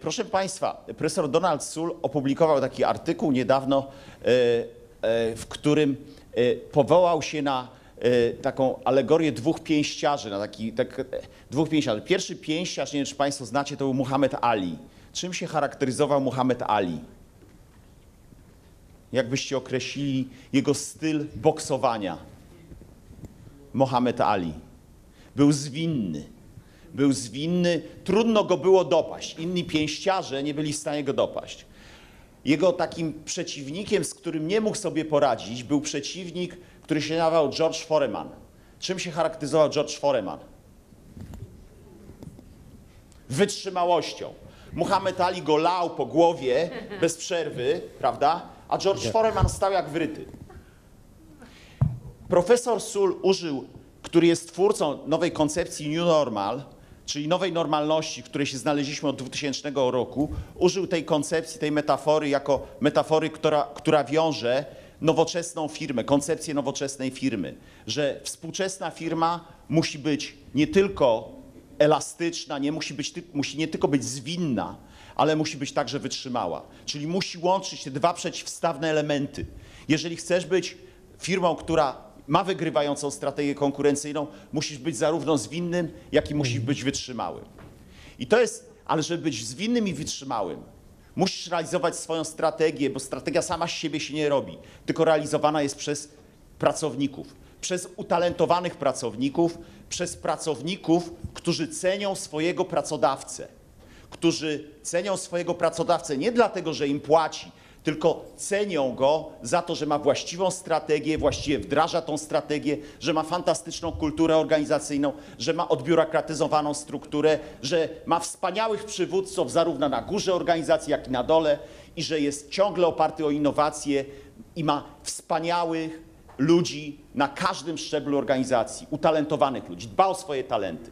Proszę Państwa, profesor Donald Sull opublikował taki artykuł niedawno, e, e, w którym e, powołał się na taką alegorię dwóch pięściarzy, na taki, tak, dwóch pięściarzy. Pierwszy pięściarz, nie wiem czy Państwo znacie, to był Muhammad Ali. Czym się charakteryzował Muhammad Ali? Jak byście określili jego styl boksowania? Mohamed Ali. Był zwinny. Był zwinny, trudno go było dopaść. Inni pięściarze nie byli w stanie go dopaść. Jego takim przeciwnikiem, z którym nie mógł sobie poradzić, był przeciwnik, który się nazywał George Foreman. Czym się charakteryzował George Foreman? Wytrzymałością. Muhammad Ali go lał po głowie bez przerwy, prawda? A George Foreman stał jak wryty. Profesor Sull użył, który jest twórcą nowej koncepcji New Normal, czyli nowej normalności, w której się znaleźliśmy od 2000 roku, użył tej koncepcji, tej metafory jako metafory, która, która wiąże nowoczesną firmę, koncepcję nowoczesnej firmy, że współczesna firma musi być nie tylko elastyczna, nie musi, być, musi nie tylko być zwinna, ale musi być także wytrzymała. Czyli musi łączyć te dwa przeciwstawne elementy. Jeżeli chcesz być firmą, która ma wygrywającą strategię konkurencyjną, musisz być zarówno zwinnym, jak i musisz być wytrzymałym. I to jest, ale żeby być zwinnym i wytrzymałym, musisz realizować swoją strategię, bo strategia sama z siebie się nie robi, tylko realizowana jest przez pracowników, przez utalentowanych pracowników, przez pracowników, którzy cenią swojego pracodawcę, którzy cenią swojego pracodawcę nie dlatego, że im płaci, tylko cenią go za to, że ma właściwą strategię, właściwie wdraża tą strategię, że ma fantastyczną kulturę organizacyjną, że ma odbiurokratyzowaną strukturę, że ma wspaniałych przywódców zarówno na górze organizacji, jak i na dole i że jest ciągle oparty o innowacje i ma wspaniałych ludzi na każdym szczeblu organizacji, utalentowanych ludzi, dba o swoje talenty.